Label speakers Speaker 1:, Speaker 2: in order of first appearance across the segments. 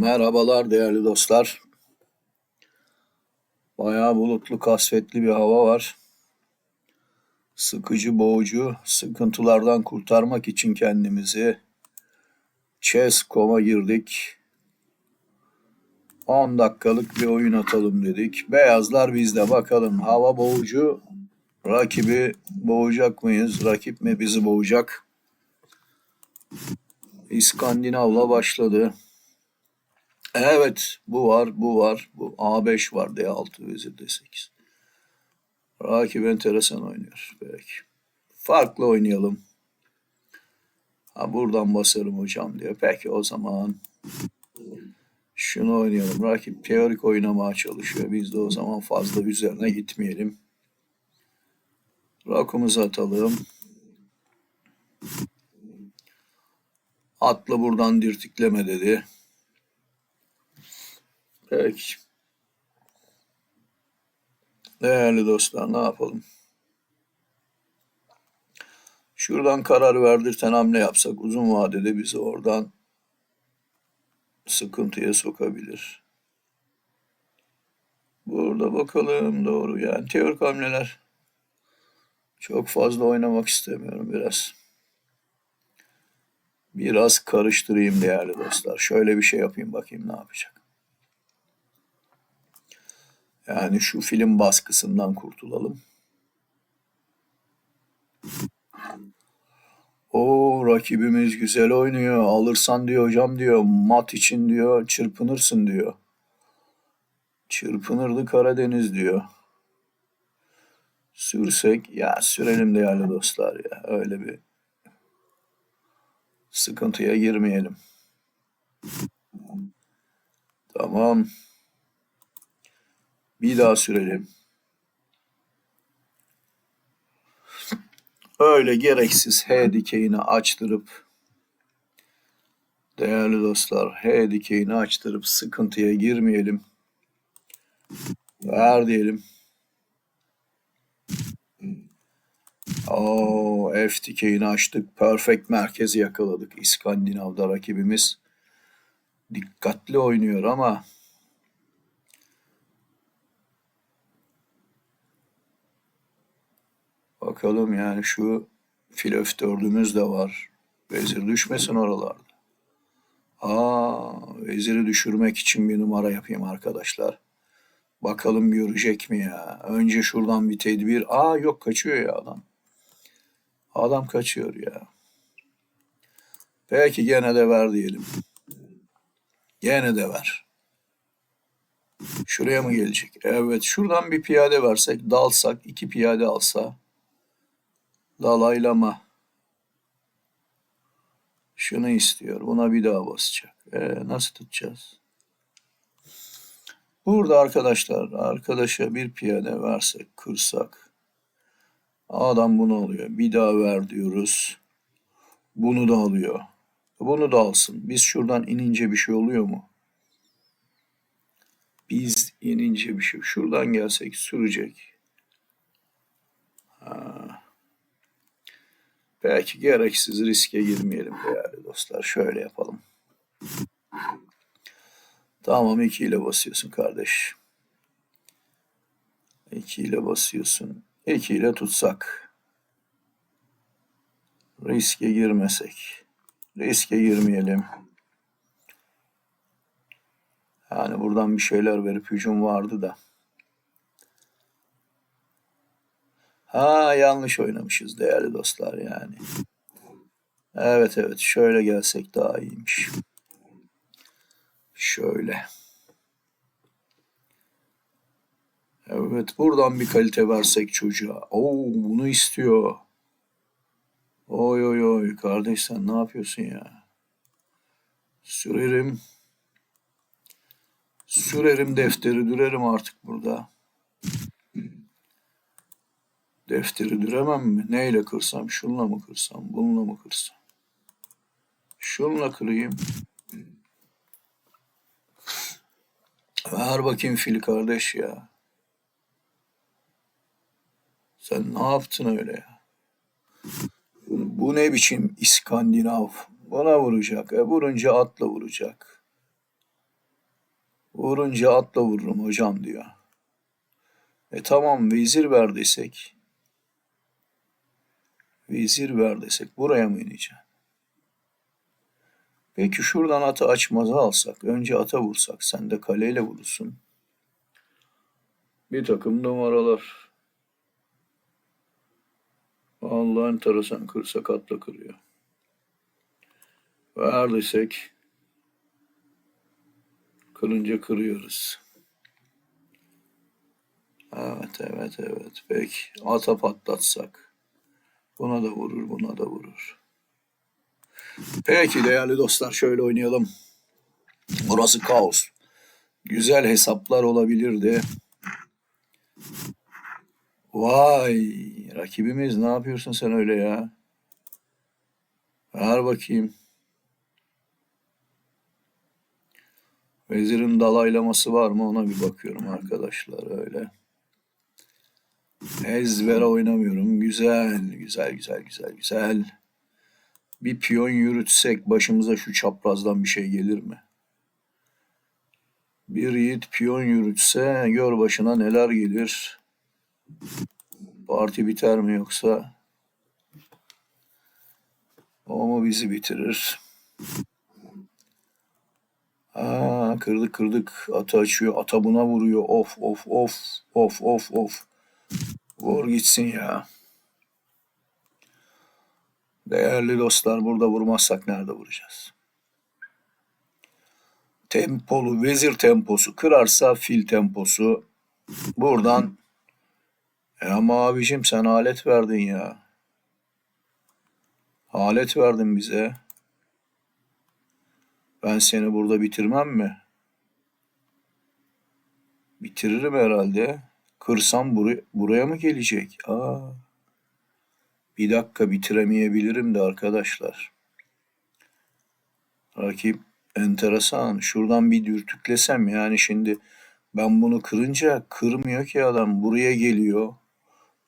Speaker 1: Merhabalar değerli dostlar. Bayağı bulutlu, kasvetli bir hava var. Sıkıcı, boğucu, sıkıntılardan kurtarmak için kendimizi Chess.com'a girdik. 10 dakikalık bir oyun atalım dedik. Beyazlar bizde bakalım. Hava boğucu. Rakibi boğacak mıyız? Rakip mi bizi boğacak? İskandinav'la başladı. Evet bu var bu var. Bu A5 var D6 vezir D8. Rakip enteresan oynuyor. Peki. Farklı oynayalım. Ha buradan basarım hocam diyor. Peki o zaman şunu oynayalım. Rakip teorik oynamaya çalışıyor. Biz de o zaman fazla üzerine gitmeyelim. Rakımızı atalım. Atla buradan dirtikleme dedi. Peki. Değerli dostlar ne yapalım? Şuradan karar verdirten hamle yapsak uzun vadede bizi oradan sıkıntıya sokabilir. Burada bakalım doğru yani teorik hamleler çok fazla oynamak istemiyorum biraz. Biraz karıştırayım değerli dostlar. Şöyle bir şey yapayım bakayım ne yapacak. Yani şu film baskısından kurtulalım. O rakibimiz güzel oynuyor. Alırsan diyor hocam diyor. Mat için diyor. Çırpınırsın diyor. Çırpınırdı Karadeniz diyor. Sürsek ya sürelim değerli dostlar ya. Öyle bir sıkıntıya girmeyelim. Tamam. Bir daha sürelim. Öyle gereksiz H dikeyini açtırıp değerli dostlar H dikeyini açtırıp sıkıntıya girmeyelim. Ver diyelim. Oo, F dikeyini açtık. Perfect merkezi yakaladık. İskandinav'da rakibimiz dikkatli oynuyor ama bakalım yani şu fil F4'ümüz de var. Vezir düşmesin oralarda. Aa, veziri düşürmek için bir numara yapayım arkadaşlar. Bakalım görecek mi ya? Önce şuradan bir tedbir. Aa yok kaçıyor ya adam. Adam kaçıyor ya. Peki gene de ver diyelim. Gene de ver. Şuraya mı gelecek? Evet şuradan bir piyade versek dalsak iki piyade alsa dalaylama. Şunu istiyor. Buna bir daha basacak. E, nasıl tutacağız? Burada arkadaşlar arkadaşa bir piyade versek kırsak adam bunu alıyor. Bir daha ver diyoruz. Bunu da alıyor. Bunu da alsın. Biz şuradan inince bir şey oluyor mu? Biz inince bir şey. Şuradan gelsek sürecek. Ha. Belki gereksiz riske girmeyelim değerli dostlar. Şöyle yapalım. Tamam 2 ile basıyorsun kardeş. 2 ile basıyorsun. 2 ile tutsak. Riske girmesek. Riske girmeyelim. Yani buradan bir şeyler verip hücum vardı da. Ha yanlış oynamışız değerli dostlar yani. Evet evet şöyle gelsek daha iyiymiş. Şöyle. Evet buradan bir kalite versek çocuğa. Oo bunu istiyor. Oy oy oy kardeş sen ne yapıyorsun ya? Sürerim. Sürerim defteri dürerim artık burada. Defteri düremem mi? Neyle kırsam? Şunla mı kırsam? Bununla mı kırsam? Şunla kırayım. Ver bakayım fil kardeş ya. Sen ne yaptın öyle ya? Bu ne biçim İskandinav? Bana vuracak. E vurunca atla vuracak. Vurunca atla vururum hocam diyor. E tamam vezir ver desek. Vezir ver desek buraya mı ineceksin? Peki şuradan atı açmaza alsak. Önce ata vursak. Sen de kaleyle vurursun. Bir takım numaralar. Allah enteresan kırsak atla kırıyor. Ver desek kırınca kırıyoruz. Evet, evet, evet. Peki. Ata patlatsak. Buna da vurur, buna da vurur. Peki değerli dostlar şöyle oynayalım. Burası kaos. Güzel hesaplar olabilirdi. Vay rakibimiz ne yapıyorsun sen öyle ya? Ver bakayım. Vezirin dalaylaması var mı ona bir bakıyorum arkadaşlar öyle. Ezbere oynamıyorum. Güzel, güzel, güzel, güzel, güzel. Bir piyon yürütsek başımıza şu çaprazdan bir şey gelir mi? Bir yiğit piyon yürütse gör başına neler gelir. Parti biter mi yoksa? O mu bizi bitirir? Aa, kırdık kırdık. Atı açıyor. Ata buna vuruyor. Of of of. Of of of. Vur gitsin ya. Değerli dostlar burada vurmazsak nerede vuracağız? Tempolu, vezir temposu kırarsa fil temposu. Buradan e ama abicim sen alet verdin ya. Alet verdin bize. Ben seni burada bitirmem mi? Bitiririm herhalde. Kırsam buraya, buraya mı gelecek? Aa. Bir dakika bitiremeyebilirim de arkadaşlar. Rakip enteresan. Şuradan bir dürtüklesem yani şimdi ben bunu kırınca kırmıyor ki adam. Buraya geliyor.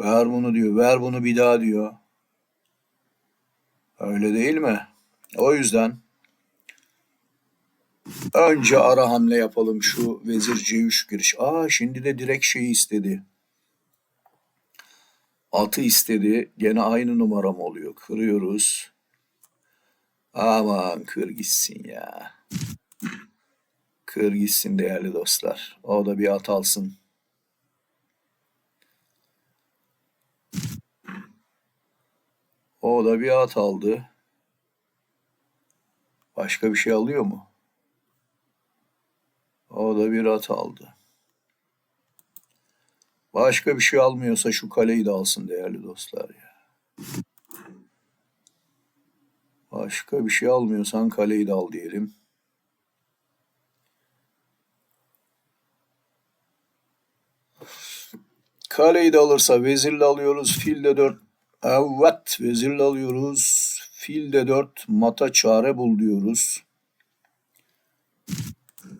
Speaker 1: Ver bunu diyor. Ver bunu bir daha diyor. Öyle değil mi? O yüzden önce ara hamle yapalım şu vezir C3 giriş. Aa şimdi de direkt şeyi istedi. Atı istedi. Gene aynı numaram oluyor. Kırıyoruz. Aman kır gitsin ya. Kır gitsin değerli dostlar. O da bir at alsın. O da bir at aldı. Başka bir şey alıyor mu? O da bir at aldı. Başka bir şey almıyorsa şu kaleyi de alsın değerli dostlar ya. Başka bir şey almıyorsan kaleyi de al diyelim. Kaleyi de alırsa vezirle alıyoruz. Fil de 4. Evet vezirle alıyoruz. Fil de 4. Mata çare bul diyoruz.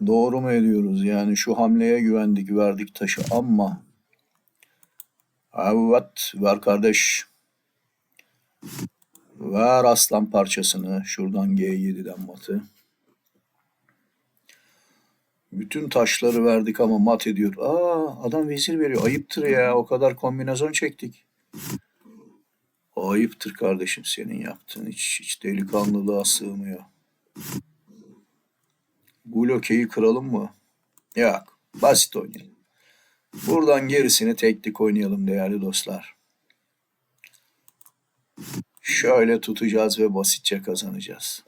Speaker 1: Doğru mu ediyoruz? Yani şu hamleye güvendik verdik taşı ama Evet ver kardeş. Ver aslan parçasını. Şuradan G7'den matı. Bütün taşları verdik ama mat ediyor. Aa adam vezir veriyor. Ayıptır ya. O kadar kombinasyon çektik. Ayıptır kardeşim senin yaptığın. Hiç, hiç delikanlılığa sığmıyor. Blokeyi kıralım mı? Yok. Basit oynayalım. Buradan gerisini teknik oynayalım değerli dostlar. Şöyle tutacağız ve basitçe kazanacağız.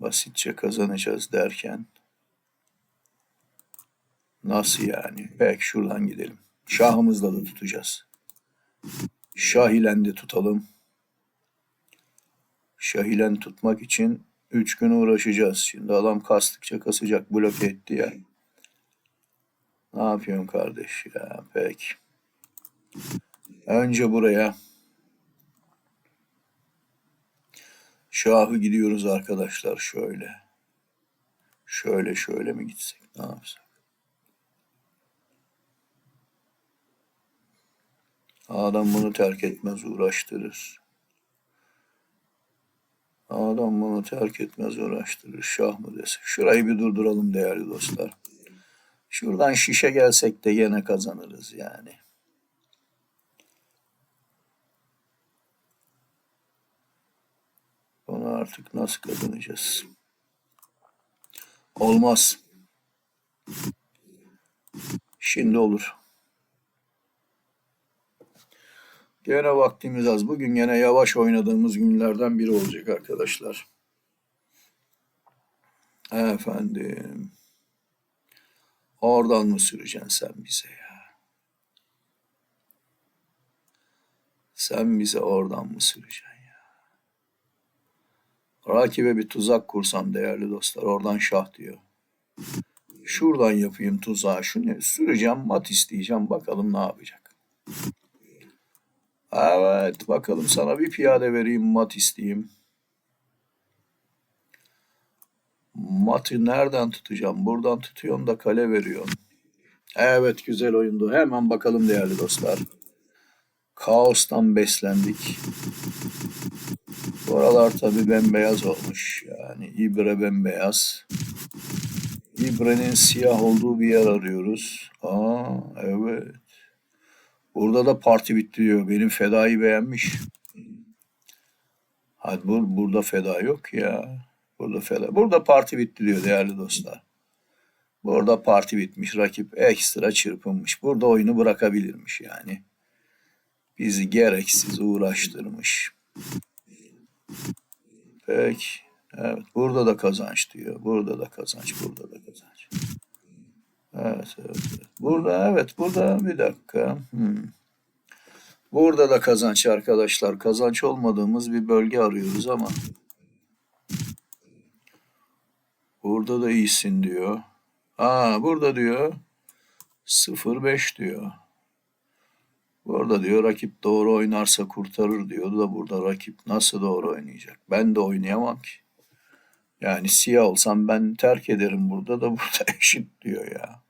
Speaker 1: Basitçe kazanacağız derken nasıl yani? Peki şuradan gidelim. Şahımızla da tutacağız. Şah ile de tutalım. Şah ile tutmak için Üç gün uğraşacağız. Şimdi adam kastıkça kasacak bloke etti ya. Ne yapıyorsun kardeş ya? Peki. Önce buraya. Şahı gidiyoruz arkadaşlar şöyle. Şöyle şöyle mi gitsek? Ne yapsak? Adam bunu terk etmez uğraştırır. Adam bunu terk etmez uğraştırır. Şah mı desin? Şurayı bir durduralım değerli dostlar. Şuradan şişe gelsek de gene kazanırız yani. Bunu artık nasıl kazanacağız? Olmaz. Şimdi olur. Gene vaktimiz az. Bugün gene yavaş oynadığımız günlerden biri olacak arkadaşlar. Efendim. Oradan mı süreceksin sen bize ya? Sen bize oradan mı süreceksin ya? Rakibe bir tuzak kursam değerli dostlar. Oradan şah diyor. Şuradan yapayım tuzağı. Şunu süreceğim, mat isteyeceğim. Bakalım ne yapacak. Evet, bakalım sana bir piyade vereyim, mat isteyeyim. Matı nereden tutacağım? Buradan tutuyorsun da kale veriyorsun. Evet, güzel oyundu. Hemen bakalım değerli dostlar. Kaostan beslendik. Bu aralar tabii bembeyaz olmuş. Yani ibre bembeyaz. İbrenin siyah olduğu bir yer arıyoruz. Aa, evet. Burada da parti bitti diyor. Benim fedayı beğenmiş. Hadi bur burada feda yok ya. Burada feda. Burada parti bitti diyor değerli dostlar. Burada parti bitmiş. Rakip ekstra çırpınmış. Burada oyunu bırakabilirmiş yani. Bizi gereksiz uğraştırmış. Peki. Evet. Burada da kazanç diyor. Burada da kazanç. Burada da kazanç. Evet, evet, evet. Burada evet burada bir dakika. Hmm. Burada da kazanç arkadaşlar. Kazanç olmadığımız bir bölge arıyoruz ama. Burada da iyisin diyor. Aa burada diyor 0-5 diyor. Burada diyor rakip doğru oynarsa kurtarır diyordu da burada rakip nasıl doğru oynayacak? Ben de oynayamam ki. Yani siyah olsam ben terk ederim burada da burada eşit diyor ya.